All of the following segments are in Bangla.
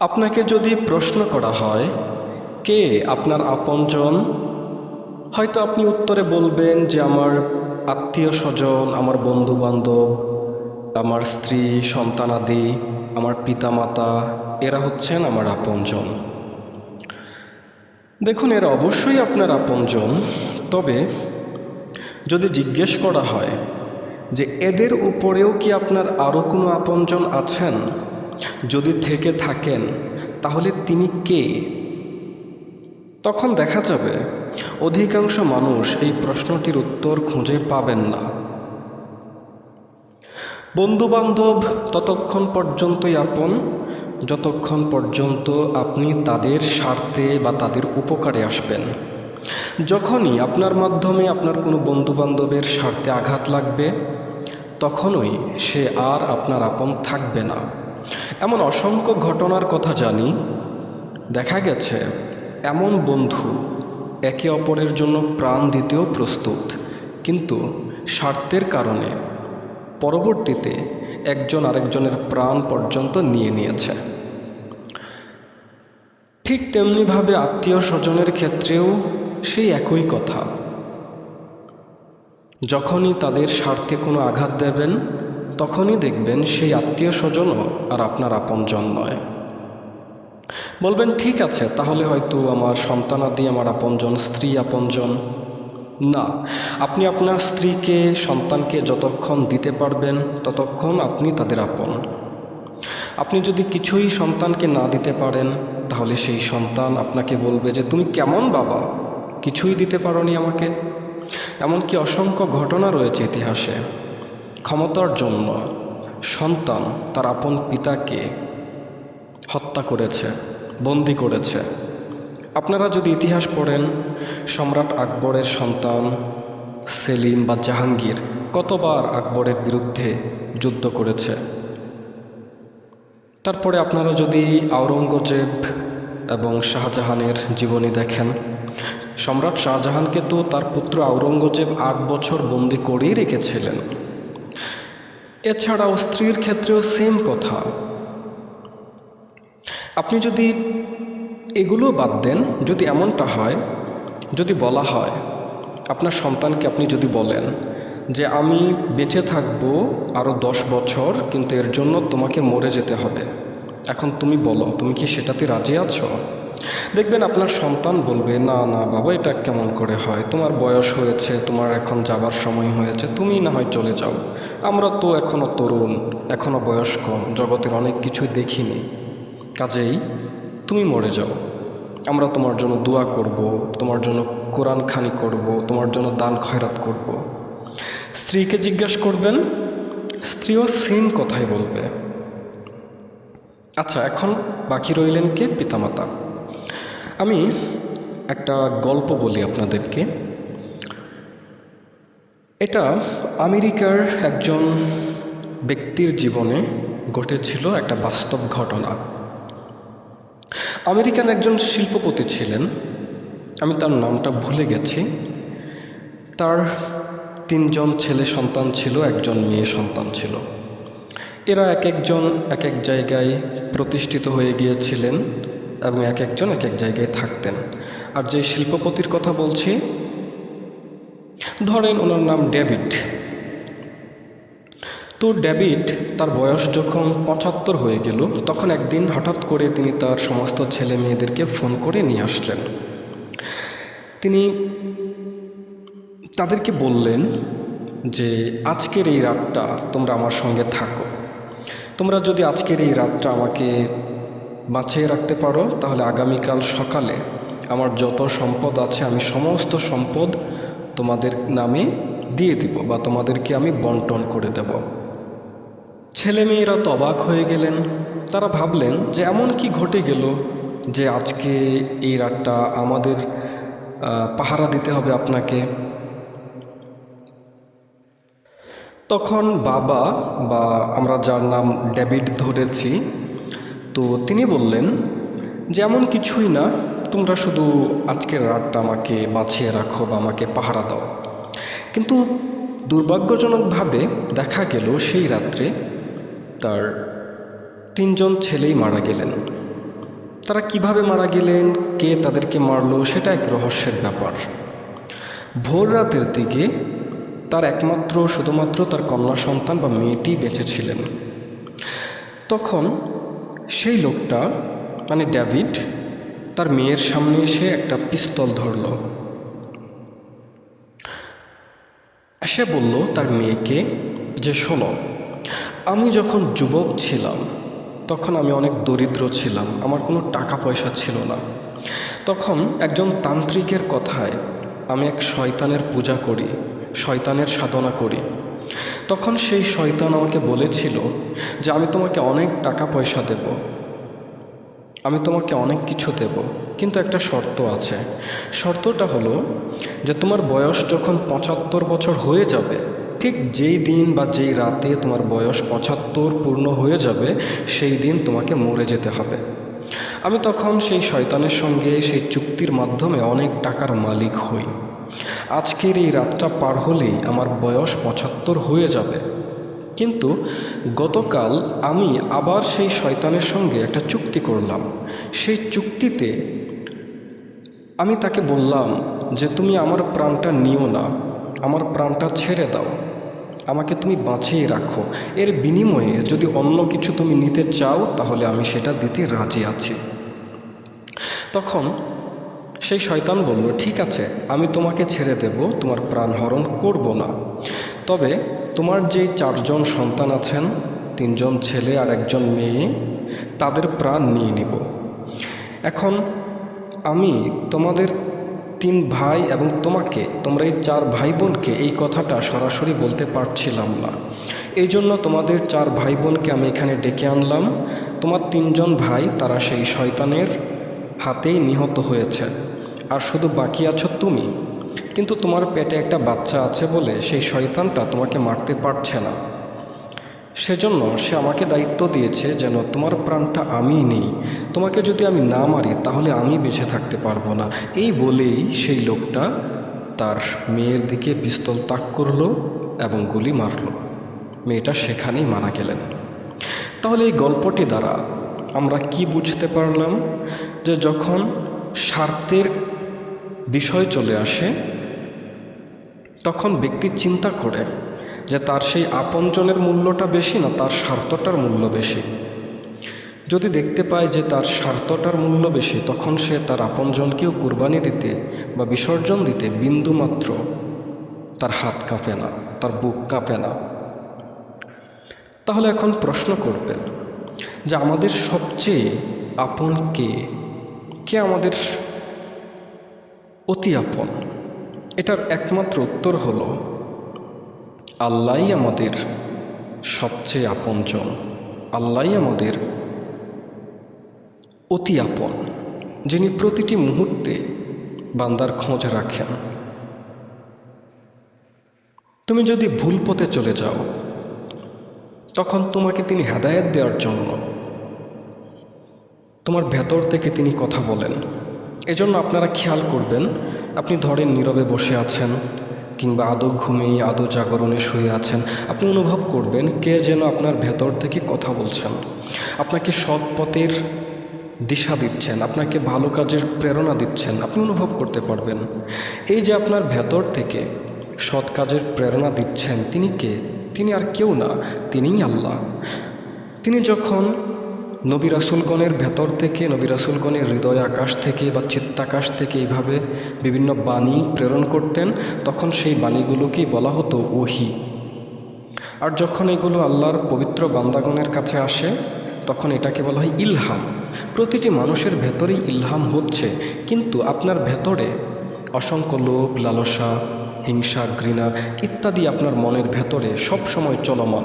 আপনাকে যদি প্রশ্ন করা হয়, কে আপনার আপনজন? হয়তো আপনি উত্তরে বলবেন যে আমার আত্মীয় স্বজন, আমার বন্ধু বান্ধব আমার স্ত্রী সন্তানাদি আমার পিতামাতা, এরা হচ্ছেন আমার আপনজন। দেখুন, এরা অবশ্যই আপনার আপনজন, তবে যদি জিজ্ঞেস করা হয় যে এদের উপরেও কি আপনার আরও কোনো আপনজন আছেন? যদি থেকে থাকেন, তাহলে তিনি কে? তখন দেখা যাবে, অধিকাংশ মানুষ এই প্রশ্নটির উত্তর খুঁজে পাবেন না। বন্ধুবান্ধব, ততক্ষণ পর্যন্তই আপন, যতক্ষণ পর্যন্ত আপনি তাদের স্বার্থে বা তাদের উপকারে আসবেন। যখনই আপনার মাধ্যমে আপনার কোনো বন্ধুবান্ধবের স্বার্থে আঘাত লাগবে, তখনই সে আর আপনার আপন থাকবে না। এমন অসংখ্য ঘটনার কথা জানি। দেখা গেছে, এমন বন্ধু একে অপরের জন্য প্রাণ দিতেও প্রস্তুত। কিন্তু স্বার্থের কারণে পরবর্তীতে একজন আরেকজনের প্রাণ পর্যন্ত নিয়ে নিয়েছে। ঠিক তেমনিভাবে আত্মীয় স্বজনের ক্ষেত্রেও সেই একই কথা। যখনই তাদের স্বার্থে কোনো আঘাত দেবেন তখনই দেখবেন সেই আত্মীয় স্বজনও আর আপনার আপনজন নয়। বলবেন, ঠিক আছে, তাহলে হয়তো আমার সন্তানাদি, আমার আপনজন স্ত্রী আপনজন না, আপনি আপনার স্ত্রীকে, সন্তানকে যতক্ষণ দিতে পারবেন, ততক্ষণ আপনি তাদের আপন। আপনি যদি কিছুই সন্তানকে না দিতে পারেন, তাহলে সেই সন্তান আপনাকে বলবে যে, তুমি কেমন বাবা? কিছুই দিতে পারোনি আমাকে। এমনকি অসংখ্য ঘটনা রয়েছে ইতিহাসে। ক্ষমতার জন্য সন্তান তার আপন পিতাকে হত্যা করেছে, বন্দি করেছে। আপনারা যদি ইতিহাস পড়েন, সম্রাট আকবরের সন্তান সেলিম বা জাহাঙ্গীর কতবার আকবরের বিরুদ্ধে যুদ্ধ করেছে? তারপরে আপনারা যদি আওরঙ্গজেব এবং শাহজাহানের জীবনী দেখেন, সম্রাট শাহজাহানকে তো তার পুত্র আওরঙ্গজেব আট বছর বন্দি করেই রেখেছিলেন। এছাড়াও স্ত্রীর ক্ষেত্রেও সেম কথা। আপনি যদি এগুলো বাদ দেন, যদি এমনটা হয়, যদি বলা হয়, আপনার সন্তানকে আপনি যদি বলেন যে, আমি বেঁচে থাকব আরও দশ বছর, কিন্তু এর জন্য তোমাকে মরে যেতে হবে। এখন তুমি বলো, তুমি কি সেটাতে রাজি আছো? দেখবেন আপনার সন্তান বলবে, না না, বাবা, এটা কেমন করে হয়? তোমার বয়স হয়েছে, তোমার এখন যাবার সময় হয়েছে, তুমি না হয় চলে যাও। আমরা তো এখনও তরুণ এখনও বয়স কম জগতের অনেক কিছু দেখিনি। কাজেই তুমি মরে যাও। আমরা তোমার জন্য দোয়া করব, তোমার জন্য কোরআন খানি করব, তোমার জন্য দান খয়রাত করব। স্ত্রীকে জিজ্ঞেস করবেন, স্ত্রীও সেম কথাই বলবে? আচ্ছা এখন বাকি রইলেন কে? পিতামাতা। আমি একটা গল্প বলি আপনাদেরকে। এটা আমেরিকার একজন ব্যক্তির জীবনে ঘটেছিল একটা বাস্তব ঘটনা। আমেরিকান একজন শিল্পপতি ছিলেন। আমি তার নামটা ভুলে গেছি। তার তিনজন ছেলে সন্তান ছিল, একজন মেয়ে সন্তান ছিল। এরা এক একজন এক এক জায়গায় প্রতিষ্ঠিত হয়ে গিয়েছিলেন। এবং এক একজন এক এক জায়গায় থাকতেন। আর যে শিল্পপতির কথা বলছি, ধরেন ওনার নাম ডেভিড। তো ডেভিড তার বয়স যখন পঁচাত্তর হয়ে গেল, তখন একদিন হঠাৎ করে তিনি তার সমস্ত ছেলে মেয়েদেরকে ফোন করে নিয়ে আসলেন। তিনি তাদেরকে বললেন যে, আজকের এই রাতটা তোমরা আমার সঙ্গে থাকো। তোমরা যদি আজকের এই রাতটা আমাকে বাঁচিয়ে রাখতে পারো, তাহলে আগামীকাল সকালে আমার যত সম্পদ আছে আমি সমস্ত সম্পদ তোমাদের নামে দিয়ে দিব বা তোমাদেরকে আমি বন্টন করে দেব। ছেলেমেয়েরা তো অবাক হয়ে গেলেন। তারা ভাবলেন যে এমন কি ঘটে গেল যে আজকে এই রাতটা আমাদের পাহারা দিতে হবে আপনাকে। তখন বাবা বা আমরা যার নাম ডেভিড ধরেছি তো তিনি বললেন যে এমন কিছুই না, তোমরা শুধু আজকের রাতটা আমাকে বাঁচিয়ে রাখো বা আমাকে পাহারা দাও। কিন্তু দুর্ভাগ্যজনকভাবে দেখা গেল সেই রাত্রে তার তিনজন ছেলেই মারা গেলেন। তারা কীভাবে মারা গেলেন, কে তাদেরকে মারলো, সেটা এক রহস্যের ব্যাপার। ভোর রাতের দিকে তার একমাত্র, শুধুমাত্র তার কন্যা সন্তান বা মেয়েটি বেঁচে ছিলেন। তখন সেই লোকটা মানে ড্যাভিড, তার মেয়ের সামনে এসে একটা পিস্তল ধরল। সে বলল তার মেয়েকে যে, শোনো, আমি যখন যুবক ছিলাম, তখন আমি অনেক দরিদ্র ছিলাম, আমার কোনো টাকা পয়সা ছিল না। তখন একজন তান্ত্রিকের কথায় আমি এক শয়তানের পূজা করি, শয়তানের সাধনা করি। তখন সেই শয়তান আমাকে বলেছিল যে আমি তোমাকে অনেক টাকা পয়সা দেব। আমি তোমাকে অনেক কিছু দেব। কিন্তু একটা শর্ত আছে। শর্তটা হলো যে তোমার বয়স যখন পঁচাত্তর বছর হয়ে যাবে, ঠিক যেই দিন বা যেই রাতে তোমার বয়স পঁচাত্তর পূর্ণ হয়ে যাবে, সেই দিন তোমাকে মরে যেতে হবে। আমি তখন সেই শয়তানের সঙ্গে সেই চুক্তির মাধ্যমে অনেক টাকার মালিক হই। আজকের এই রাতটা পার হলেই আমার বয়স পঁচাত্তর হয়ে যাবে। কিন্তু গতকাল আমি আবার সেই শয়তানের সঙ্গে একটা চুক্তি করলাম। সেই চুক্তিতে আমি তাকে বললাম যে, তুমি আমার প্রাণটা নিও না, আমার প্রাণটা ছেড়ে দাও। আমাকে তুমি বাঁচিয়ে রাখো। এর বিনিময়ে যদি অন্য কিছু তুমি নিতে চাও, তাহলে আমি সেটা দিতে রাজি আছি। তখন সেই শয়তান বলল, ঠিক আছে, আমি তোমাকে ছেড়ে দেব, তোমার প্রাণ হরণ করব না। তবে তোমার যে চারজন সন্তান আছেন, তিনজন ছেলে আর একজন মেয়ে, তাদের প্রাণ নিয়ে নিব। এখন আমি তোমাদের তিন ভাই এবং তোমাকে, তোমরা এই চার ভাই বোনকে এই কথাটা সরাসরি বলতে পারছিলাম না। এই জন্য তোমাদের চার ভাই বোনকে আমি এখানে ডেকে আনলাম। তোমার তিনজন ভাই, তারা সেই শয়তানের হাতেই নিহত হয়েছে। আর শুধু বাকি আছো তুমি? কিন্তু তোমার পেটে একটা বাচ্চা আছে বলে সেই শয়তানটা তোমাকে মারতে পারছে না। সেজন্য সে আমাকে দায়িত্ব দিয়েছে যেন তোমার প্রাণটা আমি নেই। তোমাকে যদি আমি না মারি, তাহলে আমি বেঁচে থাকতে পারব না। এই বলেই সেই লোকটা তার মেয়ের দিকে পিস্তল তাক করল এবং গুলি মারল। মেয়েটা সেখানেই মারা গেলেন। তাহলে এই গল্পটি দ্বারা আমরা কি বুঝতে পারলাম? যে যখন স্বার্থের বিষয় চলে আসে, তখন ব্যক্তি চিন্তা করে যে তার সেই আপনজনের মূল্যটা বেশি না তার স্বার্থটার মূল্য বেশি। যদি দেখতে পায় যে তার স্বার্থটার মূল্য বেশি, তখন সে তার আপনজনকেও কুরবানি দিতে বা বিসর্জন দিতে বিন্দুমাত্র তার হাত কাঁপে না, তার বুক কাঁপে না। তাহলে এখন প্রশ্ন করবেন যে আমাদের সবচেয়ে আপন কে? কে আমাদের অতি আপন। এটার একমাত্র উত্তর হল, আল্লাহই আমাদের সবচেয়ে আপনজন। আল্লাহই আমাদের অতি আপন, যিনি প্রতিটি মুহূর্তে বান্দার খোঁজ রাখেন। তুমি যদি ভুল পথে চলে যাও, তখন তোমাকে তিনি হেদায়েত দেওয়ার জন্য তোমার ভেতর থেকে তিনি কথা বলেন। এজন্য আপনারা খেয়াল করবেন, আপনি ধরেন নীরবে বসে আছেন, কিংবা আদৌ ঘুমিয়ে, আদৌ জাগরণে শুয়ে আছেন, আপনি অনুভব করবেন কে যেন আপনার ভেতর থেকে কথা বলছেন। আপনাকে সৎ পথের দিশা দিচ্ছেন, আপনাকে ভালো কাজের প্রেরণা দিচ্ছেন, আপনি অনুভব করতে পারবেন। এই যে আপনার ভেতর থেকে সৎ কাজের প্রেরণা দিচ্ছেন, তিনি কে? তিনি আর কেউ না, তিনিই আল্লাহ। তিনি যখন নবী রাসুলগণের ভেতর থেকে নবী রাসুলগণের হৃদয় আকাশ থেকে বা চিত্তাকাশ থেকে এইভাবে বিভিন্ন বাণী প্রেরণ করতেন, তখন সেই বাণীগুলোকেই বলা হতো ওহি। আর যখন এগুলো আল্লাহর পবিত্র বান্দাগণের কাছে আসে, তখন এটাকে বলা হয় ইলহাম। প্রতিটি মানুষের ভেতরেই ইলহাম হচ্ছে, কিন্তু আপনার ভেতরে অসংখ্য লোভ, লালসা, হিংসা, ঘৃণা ইত্যাদি আপনার মনের ভেতরে সব সময় চলমান।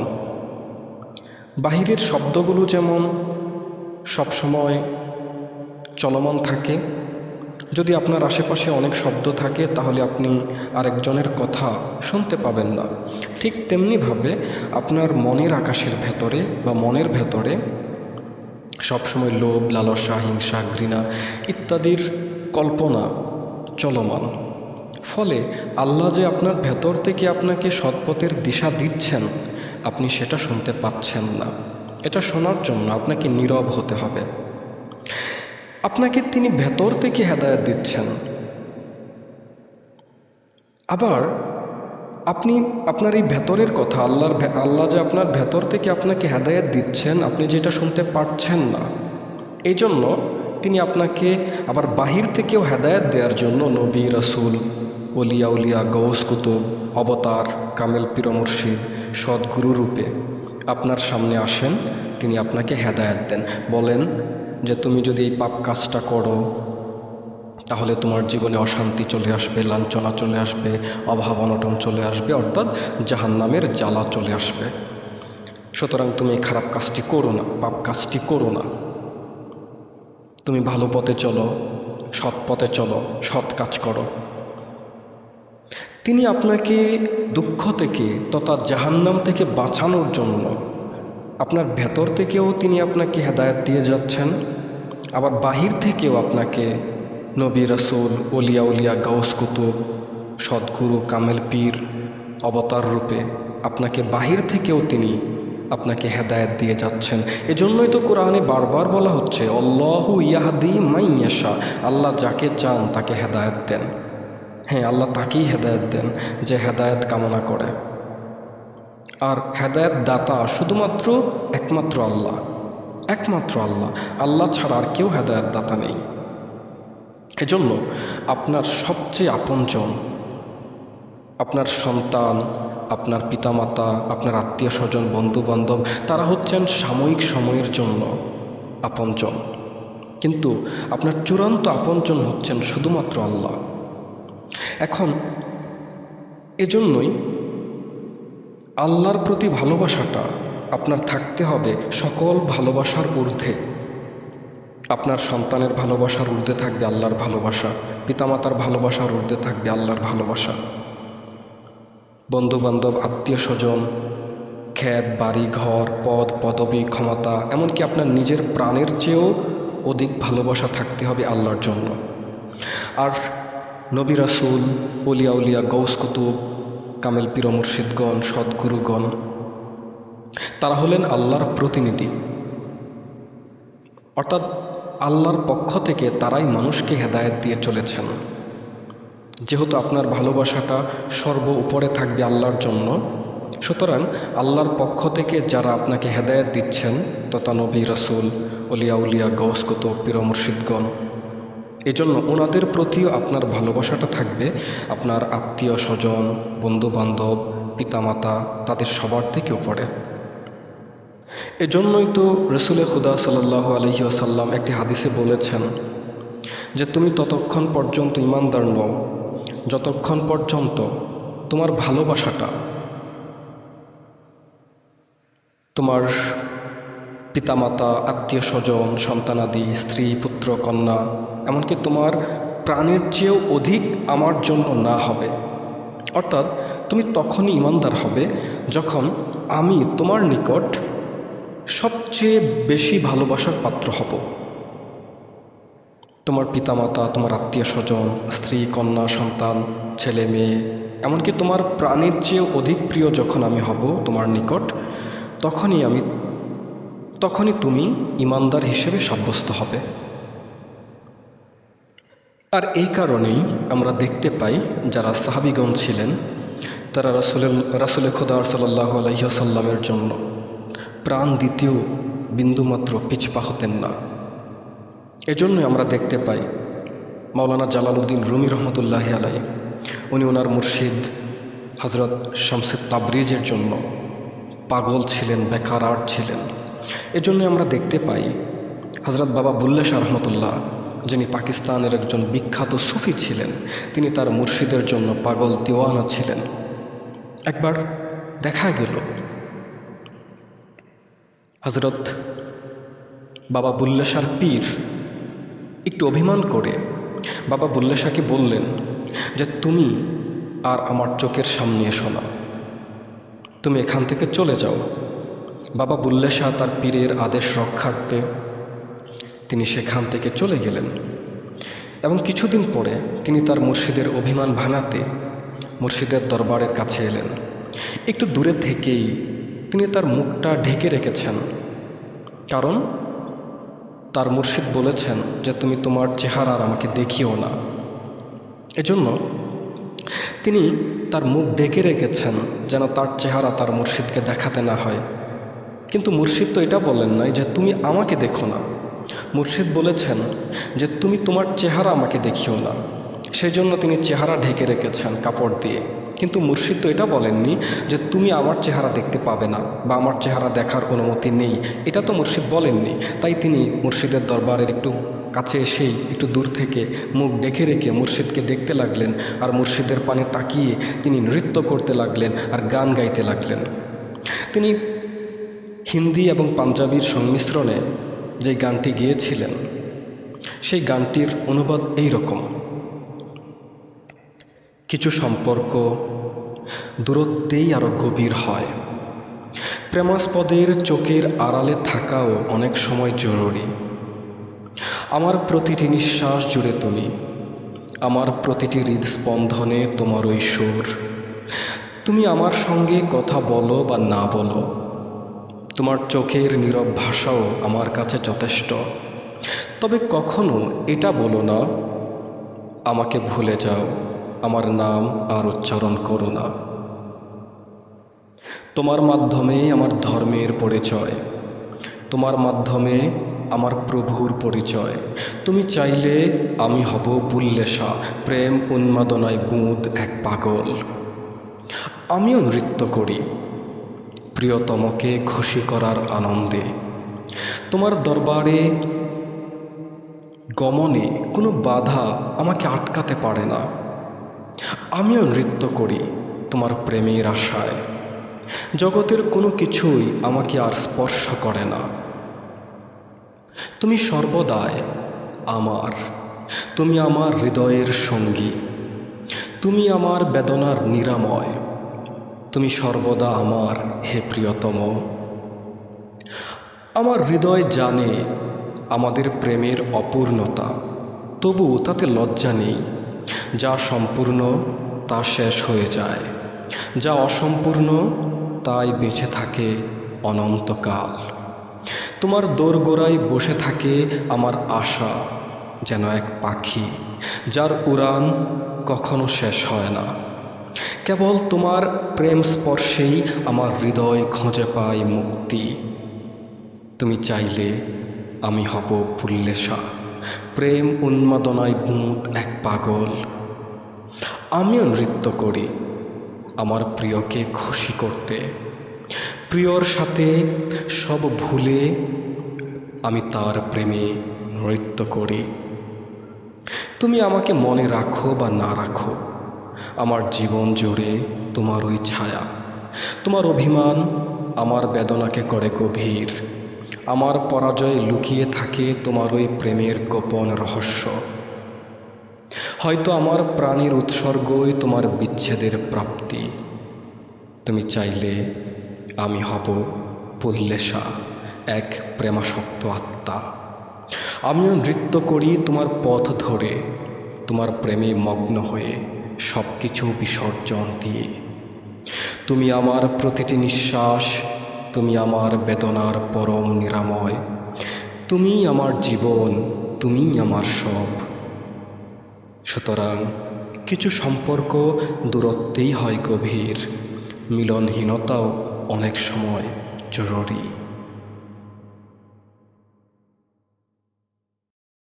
বাহিরের শব্দগুলো যেমন সব সময় চলমান থাকে। যদি আপনার আশেপাশে অনেক শব্দ থাকে, তাহলে আপনি আরেকজনের কথা শুনতে পাবেন না। ঠিক তেমনিভাবে আপনার মনের আকাশের ভেতরে বা মনের ভেতরে সবসময় লোভ, লালসা, হিংসা, ঘৃণা ইত্যাদির কল্পনা চলমান। ফলে আল্লাহ যে আপনার ভেতর থেকে আপনাকে সৎপথের দিশা দিচ্ছেন, আপনি সেটা শুনতে পাচ্ছেন না। এটা শোনার জন্য আপনাকে নীরব হতে হবে। আপনাকে তিনি ভেতর থেকে হেদায়ত দিচ্ছেন। আবার আপনি, আপনার এই ভেতরের কথা, আল্লাহর আল্লাহ যে আপনার ভেতর থেকে আপনাকে হেদায়ত দিচ্ছেন, আপনি যেটা শুনতে পারছেন না এই জন্য তিনি আপনাকে আবার বাহির থেকেও হেদায়ত দেওয়ার জন্য নবী, রাসুল অলিয়া উলিয়া গৌস কুতুব, অবতার, কামেল, পীর মুর্শিদ সদ্গুরু রূপে আপনার সামনে আসেন, তিনি আপনাকে হেদায়ত দেন। বলেন যে, তুমি যদি এই পাপ কাজটা করো, তাহলে তোমার জীবনে অশান্তি চলে আসবে, লাঞ্ছনা চলে আসবে, অভাব অনটন চলে আসবে, অর্থাৎ জাহান্নামের জ্বালা চলে আসবে। সুতরাং তুমি এই খারাপ কাজটি করো না, পাপ কাজটি করো না। তুমি ভালো পথে চলো, সৎ পথে চলো, সৎ কাজ করো। তিনি আপনাকে দুঃখ থেকে তথা জাহান্নাম থেকে বাঁচানোর জন্য আপনার ভেতর থেকেও তিনি আপনাকে হেদায়ত দিয়ে যাচ্ছেন। আবার বাহির থেকেও আপনাকে নবী রসুল অলিয়া উলিয়া, গাউস কুতুব, সদ্গুরু, কামেল পীর, অবতার রূপে আপনাকে বাহির থেকেও তিনি আপনাকে হেদায়ত দিয়ে যাচ্ছেন। এজন্যই তো কোরআনে বারবার বলা হচ্ছে অল্লাহু ইয়াহাদি মাইয়াশা আল্লাহ যাকে চান তাকে হেদায়ত দেন। হ্যাঁ আল্লাহ তাকেই হেদায়েত দেন যে হেদায়েত কামনা করে। আর হেদায়েত দাতা শুধুমাত্র একমাত্র আল্লাহ একমাত্র আল্লাহ। আল্লাহ ছাড়া আর কেউ হেদায়েত দাতা নেই। এজন্য আপনার সবচেয়ে আপনজন, আপনার সন্তান, আপনার পিতামাতা, আপনার আত্মীয় স্বজন বন্ধুবান্ধব, তারা হচ্ছেন সাময়িক সময়ের জন্য আপনজন। কিন্তু আপনার চূড়ান্ত আপনজন হচ্ছেন শুধুমাত্র আল্লাহ। এখন, এজন্যই আল্লাহর প্রতি ভালোবাসাটা আপনার থাকতে হবে সকল ভালোবাসার ঊর্ধ্বে। আপনার সন্তানের ভালোবাসার ঊর্ধ্বে থাকবে আল্লাহর ভালোবাসা, পিতামাতার ভালোবাসার ঊর্ধ্বে থাকবে আল্লাহর ভালোবাসা। বন্ধুবান্ধব আত্মীয় স্বজন খ্যাত বাড়ি, ঘর, পদ, পদবি, ক্ষমতা, এমনকি আপনার নিজের প্রাণের চেয়েও অধিক ভালোবাসা থাকতে হবে আল্লাহর জন্য। আর নবী রাসুল উলিয়া উলিয়া গৌস কুতুব, কামেল পীর মুর্শিদগণ, সদ্গুরুগণ। তারা হলেন আল্লাহর প্রতিনিধি। অর্থাৎ আল্লাহর পক্ষ থেকে তারাই মানুষকে হেদায়েত দিয়ে চলেছেন। যেহেতু আপনার ভালোবাসাটা সর্ব উপরে থাকবে আল্লাহর জন্য, সুতরাং আল্লাহর পক্ষ থেকে যারা আপনাকে হেদায়েত দিচ্ছেন, তথা নবী রসুল অলিয়া উলিয়া গৌস কুতুব, পীর মুর্শিদগণ এজন্য ওনাদের প্রতিও আপনার ভালোবাসাটা থাকবে। আপনার আত্মীয় স্বজন, বন্ধুবান্ধব, পিতামাতা, তাদের সবার থেকেও পড়ে এজন্যই তো রসুলে খুদা সাল্লাহ আলহিউসাল্লাম একটি হাদিসে বলেছেন যে, তুমি ততক্ষণ পর্যন্ত ইমানদার নও। যতক্ষণ পর্যন্ত তোমার ভালোবাসাটা তোমার পিতামাতা আত্মীয় স্বজন সন্তানাদি, স্ত্রী, পুত্র, কন্যা, এমনকি তোমার প্রাণের চেয়েও অধিক আমার জন্য না হবে। অর্থাৎ তুমি তখনই ইমানদার হবে যখন আমি তোমার নিকট সবচেয়ে বেশি ভালোবাসার পাত্র হব। তোমার পিতামাতা, তোমার আত্মীয় স্বজন স্ত্রী, কন্যা, সন্তান, ছেলে, মেয়ে, এমনকি তোমার প্রাণের চেয়েও অধিক প্রিয় যখন আমি হব তোমার নিকট, তখনই আমি তখনই তুমি ইমানদার হিসেবে সাব্যস্ত হবে। আর এই কারণেই আমরা দেখতে পাই যারা সাহাবিগণ ছিলেন, তারা রাসুলের, রাসুলে খোদার সাল্লাহ আলহিহাসাল্লামের জন্য প্রাণ দ্বিতীয় বিন্দুমাত্র পিছপা হতেন না। এজন্যই আমরা দেখতে পাই মাওলানা জালালউদ্দিন রুমি রহমতুল্লাহ আলাই উনি ওনার মুর্শিদ হজরত শামসেদ তাবরিজের জন্য পাগল ছিলেন, বেকার আর্ট ছিলেন। এজন্য আমরা দেখতে পাই হজরত বাবা বুল্লে শাহ রহমতুল্লাহ, যিনি পাকিস্তানের একজন বিখ্যাত সুফি ছিলেন, তিনি তার মুর্শিদের জন্য পাগল দিওয়ানা ছিলেন। একবার দেখা গেল হজরত বাবা বুল্লেশার পীর একটু অভিমান করে বাবা বুল্লেশাকে বললেন যে, তুমি আর আমার চোখের সামনে এসো না। তুমি এখান থেকে চলে যাও। বাবা বুল্লেশা তার পীরের আদেশ রক্ষার্থে তিনি সেখান থেকে চলে গেলেন। এবং কিছুদিন পরে তিনি তার মুর্শিদের অভিমান ভাঙাতে মুর্শিদের দরবারের কাছে এলেন। একটু দূরে থেকেই তিনি তার মুখটা ঢেকে রেখেছেন। কারণ তার মুর্শিদ বলেছেন যে, তুমি তোমার চেহারা আর আমাকে দেখিও না। এজন্য তিনি তার মুখ ডেকে রেখেছেন যেন তার চেহারা তার মুর্শিদকে দেখাতে না হয়। কিন্তু মুর্শিদ তো এটা বলেন নাই যে তুমি আমাকে দেখো না। মুর্শিদ বলেছেন যে তুমি তোমার চেহারা আমাকে দেখিও না। সেই জন্য তিনি চেহারা ঢেকে রেখেছেন কাপড় দিয়ে। কিন্তু মুর্শিদ তো এটা বলেননি যে তুমি আমার চেহারা দেখতে পাবে না বা আমার চেহারা দেখার অনুমতি নেই। এটা তো মুর্শিদ বলেননি। তাই তিনি মুর্শিদের দরবারের একটু কাছে এসেই একটু দূর থেকে মুখ ডেকে রেখে মুর্শিদকে দেখতে লাগলেন আর মুর্শিদের পানে তাকিয়ে তিনি নৃত্য করতে লাগলেন আর গান গাইতে লাগলেন। তিনি হিন্দি এবং পাঞ্জাবির সংমিশ্রণে যে গানটি গেয়েছিলেন, সেই গানটির অনুবাদ এই রকম কিছু সম্পর্ক দূরত্বেই আরও গভীর হয়। প্রেমাস্পদের চোখের আড়ালে থাকাও অনেক সময় জরুরি। আমার প্রতিটি নিঃশ্বাস জুড়ে তুমি। আমার প্রতিটি হৃদস্পন্দনে তোমার ওই সুর। তুমি আমার সঙ্গে কথা বলো বা না বলো। তোমার চোখের নীরব ভাষাও আমার কাছে যথেষ্ট। তবে কখনো এটা বলো না, আমাকে ভুলে যাও, আমার নাম আর উচ্চারণ করো না। তোমার মাধ্যমে আমার ধর্মের পরিচয়, তোমার মাধ্যমে আমার প্রভুর পরিচয়। তুমি চাইলে আমি হব বুল্লেশা প্রেম, উন্মাদনায় বুঁদ এক পাগল। আমিও নৃত্য করি প্রিয়তমকে খুশি করার আনন্দে। তোমার দরবারে গমনে কোনো বাধা আমাকে আটকাতে পারে না। আমিও নৃত্য করি তোমার প্রেমের আশায়। জগতের কোনো কিছুই আমাকে আর স্পর্শ করে না। তুমি সর্বদাই আমার, তুমি আমার হৃদয়ের সঙ্গী, তুমি আমার বেদনার নিরাময়। তুমি সর্বদা আমার হে প্রিয়তম। আমার হৃদয় জানে আমাদের প্রেমের অপূর্ণতা তবু তাতে লজ্জা নেই। যা সম্পূর্ণ, তা শেষ হয়ে যায়। যা অসম্পূর্ণ, তাই বেঁচে থাকে অনন্তকাল। তোমার দোরগোড়ায় বসে থাকে আমার আশা, যেন এক পাখি, যার উড়ান কখনো শেষ হয় না। কেবল তোমার প্রেম স্পর্শেই আমার হৃদয় খুঁজে পায় মুক্তি। তুমি চাইলে আমি হব পুল্লেশা। প্রেম উন্মাদনায় বুঁদ এক পাগল। আমিও নৃত্য করি, আমার প্রিয়কে খুশি করতে। প্রিয়র সাথে সব ভুলে আমি তার প্রেমে নৃত্য করি। তুমি আমাকে মনে রাখো বা না রাখো আমার জীবন জুড়ে তোমার ওই ছায়া। তোমার অভিমান আমার বেদনাকে করে গভীর। আমার পরাজয়ে লুকিয়ে থাকে তোমার ওই প্রেমের গোপন রহস্য। হয়তো আমার প্রাণীর উৎসর্গই তোমার বিচ্ছেদের প্রাপ্তি। তুমি চাইলে আমি হব পুল্লেশা, এক প্রেমাসক্ত আত্মা। আমিও নৃত্য করি তোমার পথ ধরে, তোমার প্রেমে মগ্ন হয়ে। সব কিছু বিসর্জন দিয়ে। তুমি আমার প্রতিটি নিঃশ্বাস, তুমি আমার বেদনার পরম নিরাময়। তুমি আমার জীবন, তুমি আমার সব। সুতরাং কিছু সম্পর্ক দূরত্বেই হয় গভীর। মিলনহীনতাও অনেক সময় জরুরি।